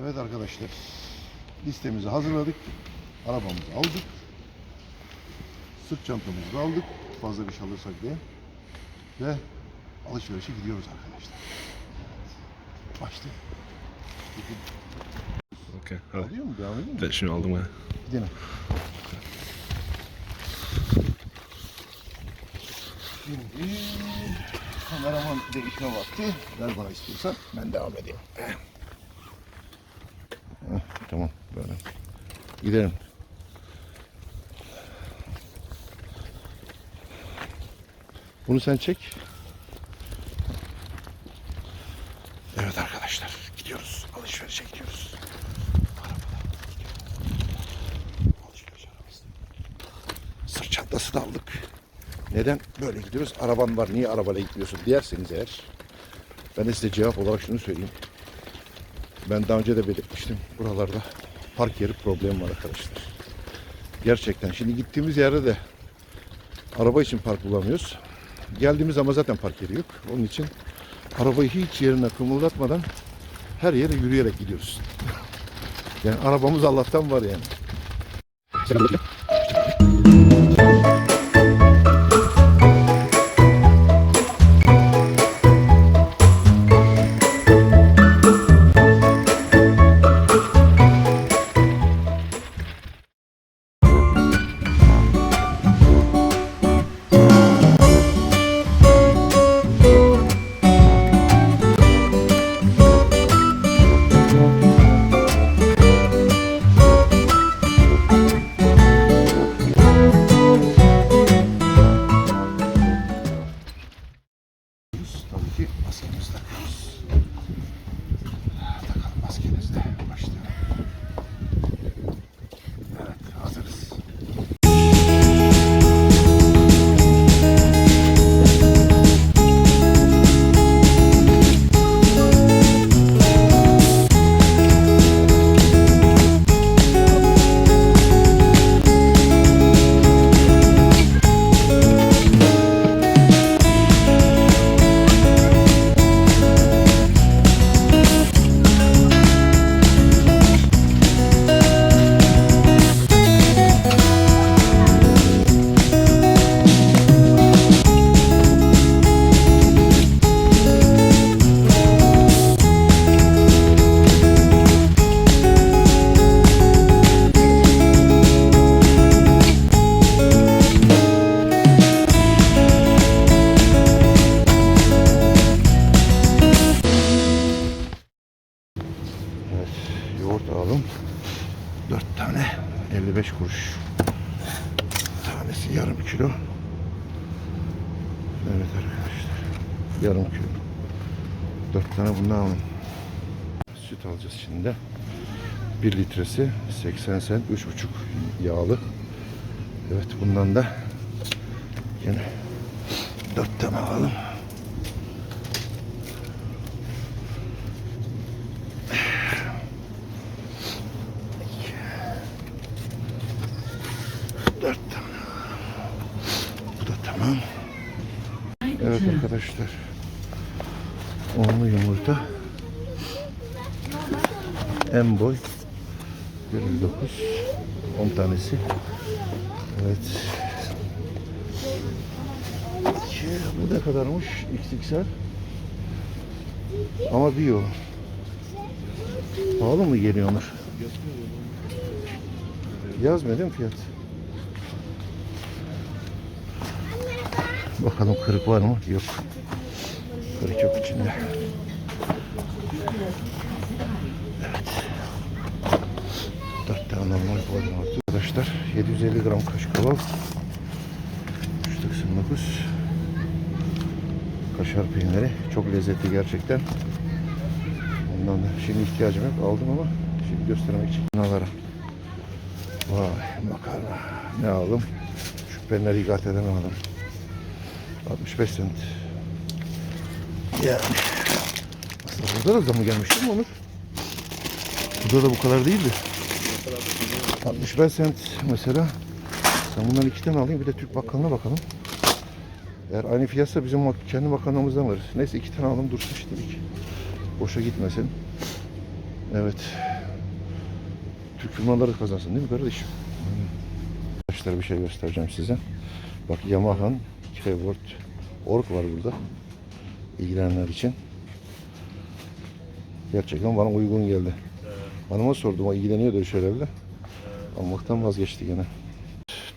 Evet arkadaşlar. Listemizi hazırladık. Arabamızı aldık. Sırt çantamızı aldık. Fazla bir şey alırsak diye. Ve alışverişe gidiyoruz arkadaşlar. Başlayalım. Okey. Hadi. Alıyor mu? Devam edeyim mi? Ben şunu aldım ha. Gidelim. Şimdi kameraman değişme vakti. Ver bana istiyorsan ben devam edeyim. Gidelim. Bunu sen çek. Evet arkadaşlar gidiyoruz. Alışverişe gidiyoruz. Alışveriş. Sırt çantası da aldık. Neden böyle gidiyoruz? Araban var niye arabayla gitmiyorsun derseniz eğer. Ben de size cevap olarak şunu söyleyeyim. Ben daha önce de belirtmiştim. Buralarda park yeri problemi var arkadaşlar. Gerçekten. Şimdi gittiğimiz yerde de araba için park bulamıyoruz. Geldiğimiz ama zaten park yeri yok. Onun için arabayı hiç yerine kımıldatmadan her yere yürüyerek gidiyoruz. Yani arabamız Allah'tan var yani. Evet arkadaşlar. Yarım kilo. 4 tane bundan alalım. Süt alacağız şimdi. 1 litresi 80 sen 3,5 yağlı. Evet bundan da yine 4 tane alalım. Dört tane. Bu da tamam. Evet arkadaşlar. Onlu yumurta. En boy. 109. 10 tanesi. Evet. Bu ne kadarmış? XXL. Ama bio. Pahalı mı geliyor Onur? Yazmıyor değil mi fiyat? Bakalım kırık var mı? Yok. Kırık yok içinde. Evet. Dört tane normal var. Arkadaşlar 750 gram kaşkaval. 3.89 Kaşar peyniri. Çok lezzetli gerçekten. Ondan da şimdi ihtiyacım yok. Aldım ama şimdi göstermek için. Ne alırım? Vay makarna. Ne aldım? Şu penleri igateden aldım. 65 sent. Yani. Aslında burada da zamı gelmiş değil mi Onur? Burada da bu kadar değildi. 65 sent mesela. Sen bundan iki tane alayım bir de Türk bakkalına bakalım. Eğer aynı fiyatsa bizim kendi bakanlığımızdan var. Neyse iki tane alalım dursun şimdilik. Boşa gitmesin. Evet. Türk firmaları kazansın değil mi kardeşim? Arkadaşlar bir şey göstereceğim size. Bak Yamaha'nın keyboard org var burada. İlgilenenler için. Gerçekten bana uygun geldi. Hanıma sordum o ilgileniyordu öyle şeylerle. Almaktan vazgeçti gene.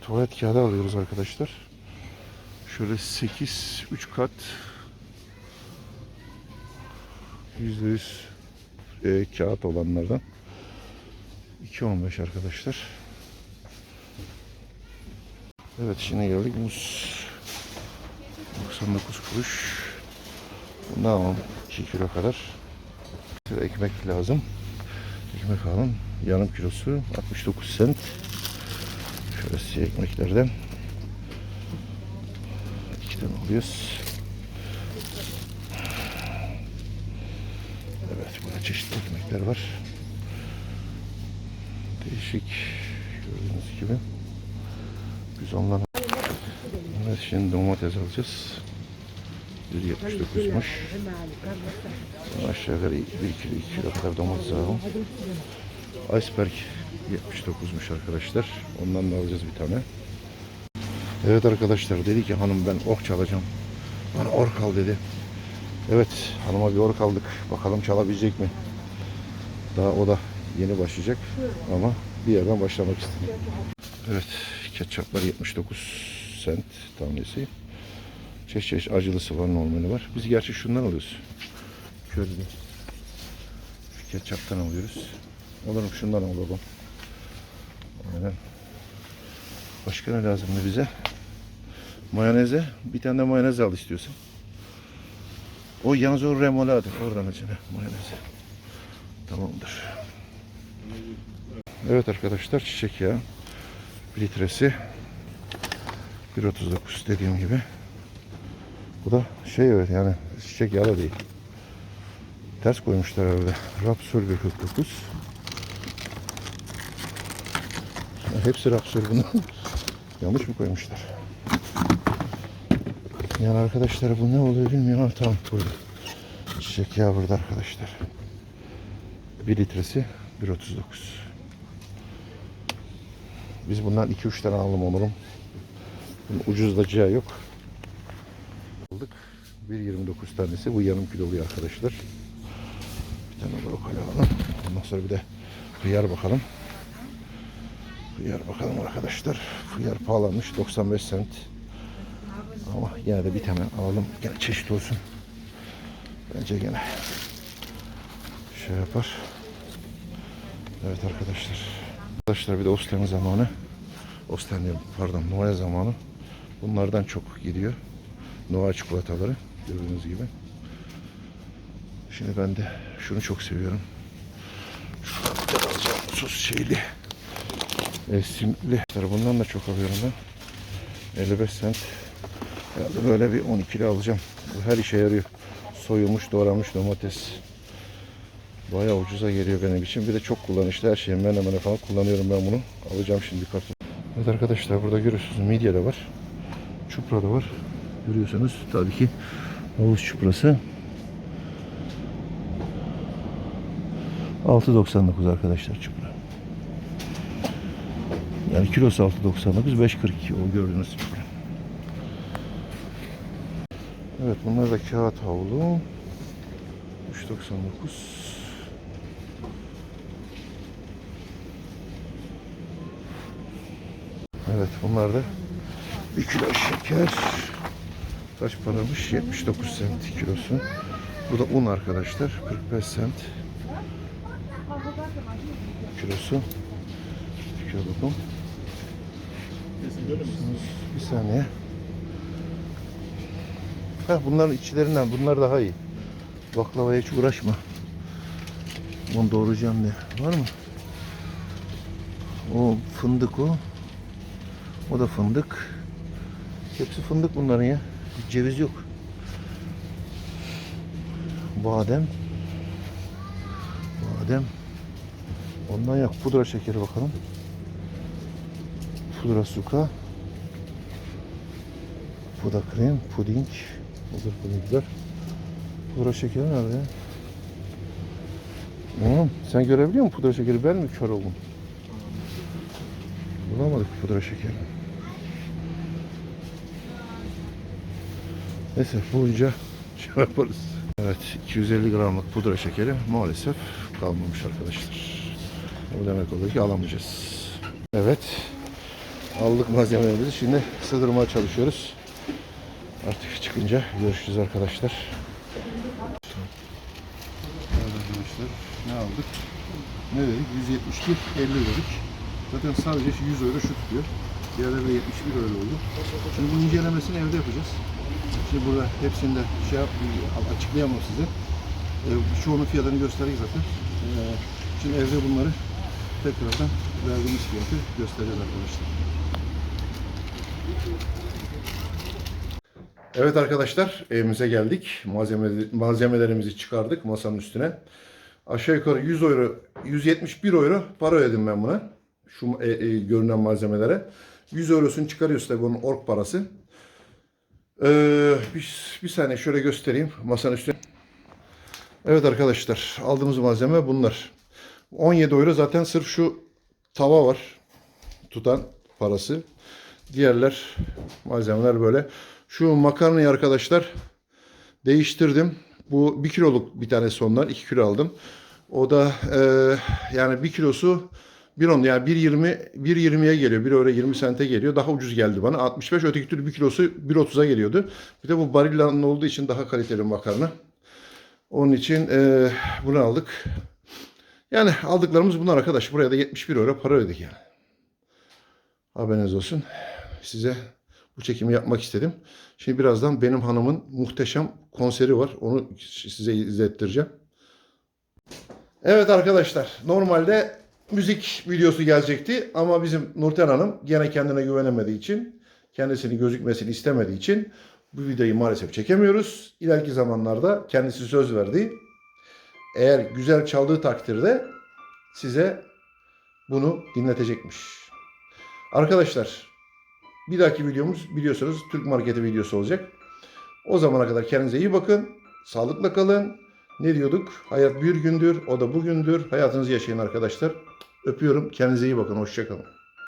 Tuvalet kağıdı alıyoruz arkadaşlar. Şöyle 8 3 kat %100 e, kağıt olanlardan 2.15 arkadaşlar. Evet şimdi geldik muz 99 kuruş. Bundan alalım 2 kilo kadar. Ekmek lazım. Ekmek alalım. Yarım kilosu 69 cent. Şöyle siyah ekmeklerden iki tane alıyoruz. Evet burada çeşitli ekmekler var. Değişik gördüğünüz gibi. Biz onların Evet şimdi domates alacağız. 179'muş. Aşağı yukarı 1 kilo 2 kilo kadar domates alalım. Iceberg 79'muş arkadaşlar. Ondan da alacağız bir tane. Evet arkadaşlar dedi ki hanım ben ork çalacağım. Bana ork al dedi. Evet hanıma bir ork aldık. Bakalım çalabilecek mi? Daha o da yeni başlayacak ama bir yerden başlamak istedim. Evet ketçaplar 79 cent tanesi. Çeşit çeşit acılısı var normali var. Biz gerçi şundan alıyoruz. Közlü. Şu ketçaptan alıyoruz. Olurum şundan alalım. Aynen. Başka ne lazımdı bize? Mayoneze. Bir tane de mayonez al istiyorsan. O yalnız o remolade. Oradan içine mayoneze. Tamamdır. Evet arkadaşlar çiçek yağı. Bir litresi. 1.39 dediğim gibi. Bu da şey evet yani çiçek yağı da değil. Ters koymuşlar herhalde. Rapsol 49. Hepsi rapsol bunun. Yanlış mı koymuşlar? Yani arkadaşlar bu ne oluyor bilmiyorum tamam burada. Çiçek yağı burada arkadaşlar. 1 litresi 1.39. Biz bundan 2-3 tane alalım onurum. Bunun ucuzlayacağı yok. Aldık. 1.29 tanesi. Bu yarım kilo oluyor arkadaşlar. Bir tane brokoli alalım. Ondan sonra bir de hıyar bakalım. Hıyar bakalım arkadaşlar. Hıyar pahalanmış. 95 cent. Ama yine de bir tane alalım. Gene çeşit olsun. Bence gene şey yapar. Evet arkadaşlar. Arkadaşlar bir de Osten zamanı. Osten pardon Noel zamanı. Bunlardan çok gidiyor. Noel çikolataları gördüğünüz gibi. Şimdi ben de şunu çok seviyorum. Şuradan bir alacağım sos şeyli. E, simli. Bundan da çok alıyorum ben. 55 cent. Herhalde böyle bir 12 lira alacağım. Bu her işe yarıyor. Soyulmuş, doğranmış domates. Bayağı ucuza geliyor benim için. Bir de çok kullanışlı her şeyi menemene falan kullanıyorum ben bunu. Alacağım şimdi karton. Evet arkadaşlar burada görüyorsunuz midye de var. Çupra da var. Görüyorsunuz tabii ki havuz çuprası. 6.99 arkadaşlar çupra. Yani kilosu 6.99 5.42 o gördüğünüz çupra. Evet bunlar da kağıt havlu. 3.99 Evet bunlar da 1 kilo şeker. Kaç paramış? 79 cent kilosu. Bu da un arkadaşlar. 45 cent kilosu. Kilo un. Bir saniye. Ha, bunların içlerinden bunlar daha iyi. Baklavaya hiç uğraşma. Bunu doğrayacağım diye. Var mı? O fındık o. O da fındık. Hepsi fındık bunların ya. Ceviz yok. Badem. Badem. Ondan yok. Pudra şekeri bakalım. Pudra suka. Pudra krem, puding. Hazır pudingler. Pudra şekeri nerede ya? Oğlum sen görebiliyor musun pudra şekeri? Ben mi kör oldum? Bulamadık pudra şekeri. Neyse bulunca şey yaparız. Evet 250 gramlık pudra şekeri maalesef kalmamış arkadaşlar. O demek oluyor ki alamayacağız. Evet. Aldık malzemelerimizi. Şimdi sığdırmaya çalışıyoruz. Artık çıkınca görüşürüz arkadaşlar. Arkadaşlar ne aldık? Ne dedik? 171, 50 dedik. Zaten sadece şu 100 euro şu tutuyor. Diğerleri de 71 euro oldu. Şimdi bu incelemesini evde yapacağız. Şimdi burada hepsini de şey yap, açıklayamam size. Ee, çoğunun fiyatını göstereyim zaten. Ee, şimdi evde bunları tekrardan verdiğimiz fiyatı göstereceğiz arkadaşlar. Evet arkadaşlar evimize geldik. Malzeme, malzemelerimizi çıkardık masanın üstüne. Aşağı yukarı 100 euro, 171 euro para ödedim ben buna. Şu e, e, görünen malzemelere. 100 eurosunu çıkarıyoruz tabii bunun ork parası. Ee, bir, bir saniye şöyle göstereyim masanın üstüne. Evet arkadaşlar aldığımız malzeme bunlar. 17 euro zaten sırf şu tava var tutan parası. Diğerler malzemeler böyle. Şu makarnayı arkadaşlar değiştirdim. Bu 1 kiloluk bir tanesi ondan. 2 kilo aldım. O da e, yani 1 kilosu 1.10 yani 1.20 1.20'ye geliyor. 1 euro 20 sente geliyor. Daha ucuz geldi bana. 65 öteki türlü 1 kilosu 1.30'a geliyordu. Bir de bu Barilla'nın olduğu için daha kaliteli makarna. Onun için e, bunu aldık. Yani aldıklarımız bunlar arkadaş. Buraya da 71 euro para ödedik yani. Haberiniz olsun. Size bu çekimi yapmak istedim. Şimdi birazdan benim hanımın muhteşem konseri var. Onu size izlettireceğim. Evet arkadaşlar. Normalde müzik videosu gelecekti ama bizim Nurten Hanım gene kendine güvenemediği için kendisini gözükmesini istemediği için bu videoyu maalesef çekemiyoruz. İleriki zamanlarda kendisi söz verdi. Eğer güzel çaldığı takdirde size bunu dinletecekmiş. Arkadaşlar bir dahaki videomuz biliyorsunuz Türk Marketi videosu olacak. O zamana kadar kendinize iyi bakın. Sağlıkla kalın. Ne diyorduk? Hayat bir gündür, o da bugündür. Hayatınızı yaşayın arkadaşlar. Öpüyorum. Kendinize iyi bakın. Hoşçakalın.